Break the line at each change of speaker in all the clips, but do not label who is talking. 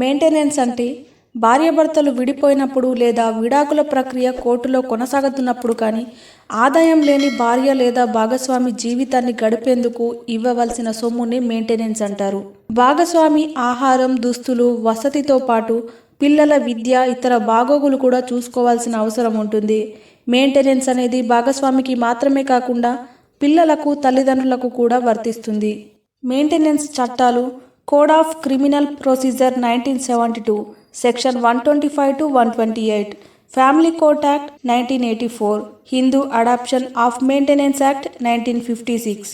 Maintenance అంటే భార్యాభర్తలు విడిపోయినప్పుడు లేదా విడాకుల ప్రక్రియ కోర్టులో కొనసాగుతున్నప్పుడు కానీ ఆదాయం లేని భార్య లేదా భాగస్వామి జీవితాన్ని గడిపేందుకు ఇవ్వవలసిన సొమ్ముని మెయింటెనెన్స్ అంటారు. భాగస్వామి ఆహారం దుస్తులు వసతితో పాటు పిల్లల విద్య ఇతర బాగోగులు కూడా చూసుకోవాల్సిన అవసరం ఉంటుంది. మెయింటెనెన్స్ అనేది భాగస్వామికి మాత్రమే కాకుండా పిల్లలకు తల్లిదండ్రులకు కూడా వర్తిస్తుంది. మెయింటెనెన్స్ చట్టాలు code of criminal procedure nineteen seventy two section one twenty five to one twenty eight family court act nineteen eighty four Hindu adoption of maintenance act nineteen fifty six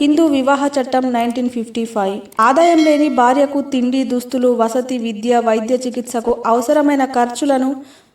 Hindu వివాహ చట్టం nineteen fifty five ఆదాయం లేని భార్యకు తిండి దుస్తులు వసతి విద్య వైద్య చికిత్సకు అవసరమైన ఖర్చులను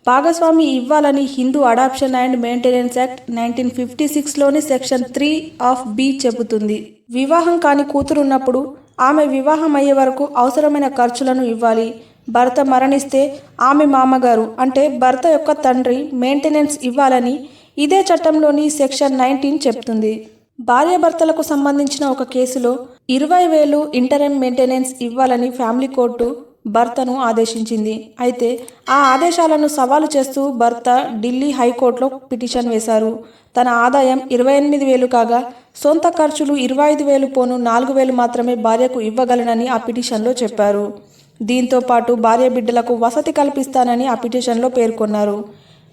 భాగస్వామి ఇవ్వాలని Hindu adoption and maintenance act nineteen fifty సిక్స్లోని section three of B చెబుతుంది. వివాహం కాని కూతురున్నప్పుడు ఆమె వివాహం అయ్యే వరకు అవసరమైన ఖర్చులను ఇవ్వాలి. భర్త మరణిస్తే ఆమె మామగారు అంటే భర్త యొక్క తండ్రి మెయింటెనెన్స్ ఇవ్వాలని ఇదే చట్టంలోని సెక్షన్ నైన్టీన్ చెప్తుంది. భార్యాభర్తలకు సంబంధించిన ఒక కేసులో ఇరవై వేలు ఇంటరం మెయింటెనెన్స్ ఇవ్వాలని ఫ్యామిలీ కోర్టు భర్తను ఆదేశించింది. అయితే ఆ ఆదేశాలను సవాలు చేస్తూ భర్త ఢిల్లీ హైకోర్టులో పిటిషన్ వేశారు. తన ఆదాయం ఇరవై ఎనిమిది వేలు కాగా సొంత ఖర్చులు ఇరవై ఐదు వేలు పోను నాలుగు వేలు మాత్రమే భార్యకు ఇవ్వగలనని ఆ పిటిషన్లో చెప్పారు. దీంతో పాటు భార్య బిడ్డలకు వసతి కల్పిస్తానని ఆ పిటిషన్లో పేర్కొన్నారు.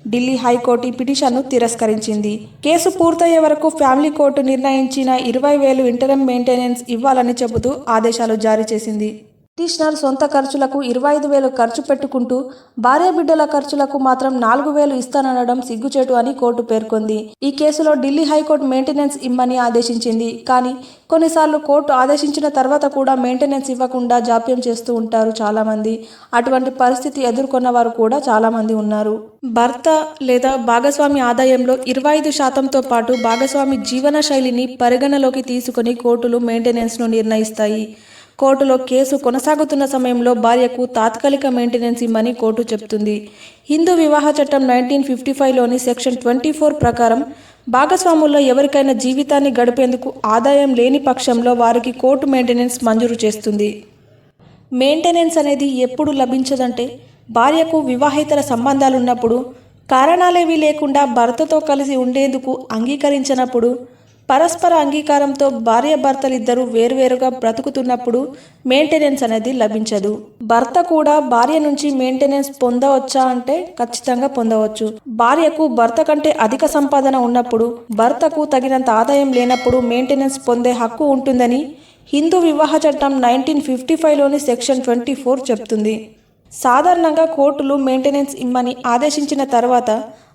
ఢిల్లీ హైకోర్టు ఈ పిటిషన్ను తిరస్కరించింది. కేసు పూర్తయ్యే వరకు ఫ్యామిలీ కోర్టు నిర్ణయించిన ఇరవై వేలు ఇంటరం మెయింటెనెన్స్ ఇవ్వాలని చెబుతూ ఆదేశాలు జారీ చేసింది. పిటిషనర్ సొంత ఖర్చులకు ఇరవై ఐదు వేలు ఖర్చు పెట్టుకుంటూ భార్య బిడ్డల ఖర్చులకు మాత్రం నాలుగు వేలు ఇస్తాననడం సిగ్గుచేటు అని కోర్టు పేర్కొంది. ఈ కేసులో ఢిల్లీ హైకోర్టు మెయింటెనెన్స్ ఇమ్మని ఆదేశించింది. కానీ కొన్నిసార్లు కోర్టు ఆదేశించిన తర్వాత కూడా మెయింటెనెన్స్ ఇవ్వకుండా జాప్యం చేస్తూ ఉంటారు చాలామంది. అటువంటి పరిస్థితి ఎదుర్కొన్న వారు కూడా చాలామంది ఉన్నారు. భర్త లేదా భాగస్వామి ఆదాయంలో ఇరవై ఐదు శాతంతో పాటు భాగస్వామి జీవన శైలిని పరిగణలోకి తీసుకుని కోర్టులు మెయింటెనెన్స్ను నిర్ణయిస్తాయి. కోర్టులో కేసు కొనసాగుతున్న సమయంలో భార్యకు తాత్కాలిక మెయింటెనెన్స్ ఇమ్మని కోర్టు చెప్తుంది. హిందూ వివాహ చట్టం నైన్టీన్ ఫిఫ్టీ ఫైవ్లోని సెక్షన్ ట్వంటీ ఫోర్ ప్రకారం భాగస్వాముల్లో ఎవరికైనా జీవితాన్ని గడిపేందుకు ఆదాయం లేని పక్షంలో వారికి కోర్టు మెయింటెనెన్స్ మంజూరు చేస్తుంది. మెయింటెనెన్స్ అనేది ఎప్పుడు లభించదంటే భార్యకు వివాహేతర సంబంధాలు ఉన్నప్పుడు కారణాలేవీ లేకుండా భర్తతో కలిసి ఉండేందుకు అంగీకరించినప్పుడు పరస్పర అంగీకారంతో భార్య భర్తలిద్దరూ వేరువేరుగా బ్రతుకుతున్నప్పుడు మెయింటెనెన్స్ అనేది లభించదు. భర్త కూడా భార్య నుంచి మెయింటెనెన్స్ పొందవచ్చా అంటే ఖచ్చితంగా పొందవచ్చు. భార్యకు భర్త కంటే అధిక సంపాదన ఉన్నప్పుడు భర్తకు తగినంత ఆదాయం లేనప్పుడు మెయింటెనెన్స్ పొందే హక్కు ఉంటుందని హిందూ వివాహ చట్టం నైన్టీన్ ఫిఫ్టీ ఫైవ్లోని సెక్షన్ ట్వంటీ ఫోర్ చెప్తుంది. సాధారణంగా కోర్టులు మెయింటెనెన్స్ ఇమ్మని ఆదేశించిన తర్వాత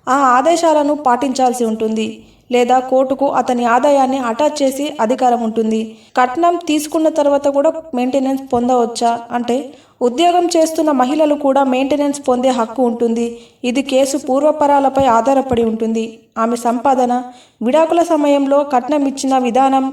ఆ ఆదేశాలను పాటించాల్సి ఉంటుంది లేదా కోర్టుకు అతని ఆదాయాన్ని అటాచ్ చేసి అధికారం ఉంటుంది. కట్నం తీసుకున్న తర్వాత కూడా మెయింటెనెన్స్ పొందవచ్చా? అంటే ఉద్యోగం చేస్తున్న మహిళలు కూడా మెయింటెనెన్స్ పొందే హక్కు ఉంటుంది. ఇది కేసు పూర్వపరాలపై ఆధారపడి ఉంటుంది. ఆమె సంపాదన విడాకుల సమయంలో కట్నం ఇచ్చిన విధానం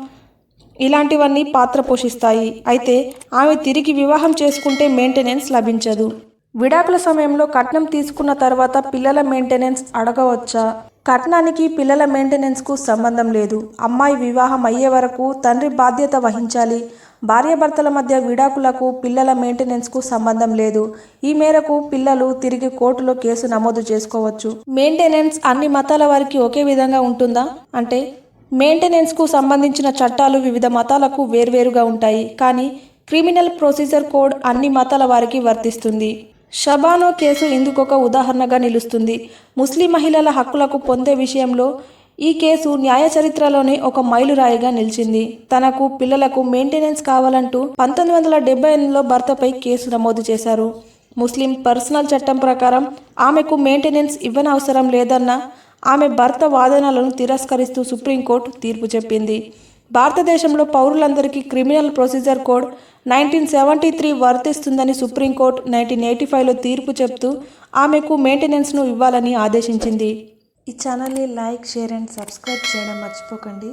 ఇలాంటివన్నీ పాత్ర పోషిస్తాయి. అయితే ఆమె తిరిగి వివాహం చేసుకుంటే మెయింటెనెన్స్ లభించదు. విడాకుల సమయంలో కట్నం తీసుకున్న తర్వాత పిల్లల మెయింటెనెన్స్ అడగవచ్చా? కట్నానికి పిల్లల మెయింటెనెన్స్కు సంబంధం లేదు. అమ్మాయి వివాహం అయ్యే వరకు తండ్రి బాధ్యత వహించాలి. భార్యాభర్తల మధ్య విడాకులకు పిల్లల మెయింటెనెన్స్కు సంబంధం లేదు. ఈ మేరకు పిల్లలు తిరిగి కోర్టులో కేసు నమోదు చేసుకోవచ్చు. మెయింటెనెన్స్ అన్ని మతాల వారికి ఒకే విధంగా ఉంటుందా? అంటే మెయింటెనెన్స్కు సంబంధించిన చట్టాలు వివిధ మతాలకు వేర్వేరుగా ఉంటాయి. కానీ క్రిమినల్ ప్రొసీజర్ కోడ్ అన్ని మతాల వారికి వర్తిస్తుంది. షబానో కేసు ఇందుకొక ఉదాహరణగా నిలుస్తుంది. ముస్లిం మహిళల హక్కులకు పొందే విషయంలో ఈ కేసు న్యాయ చరిత్రలోనే ఒక మైలురాయిగా నిలిచింది. తనకు పిల్లలకు మెయింటెనెన్స్ కావాలంటూ పంతొమ్మిది వందల డెబ్బై ఎనిమిదిలో భర్తపై కేసు నమోదు చేశారు. ముస్లిం పర్సనల్ చట్టం ప్రకారం ఆమెకు మెయింటెనెన్స్ ఇవ్వనవసరం లేదన్న ఆమె భర్త వాదనలను తిరస్కరిస్తూ సుప్రీంకోర్టు తీర్పు చెప్పింది. భారతదేశంలో పౌరులందరికీ criminal procedure code nineteen seventy three వర్తిస్తుందని సుప్రీంకోర్టు నైన్టీన్ ఎయిటీ ఫైవ్లో తీర్పు చెప్తూ ఆమెకు మెయింటెనెన్స్ను ఇవ్వాలని ఆదేశించింది. ఈ ఛానల్ని లైక్ షేర్ అండ్ సబ్స్క్రైబ్ చేయడం మర్చిపోకండి.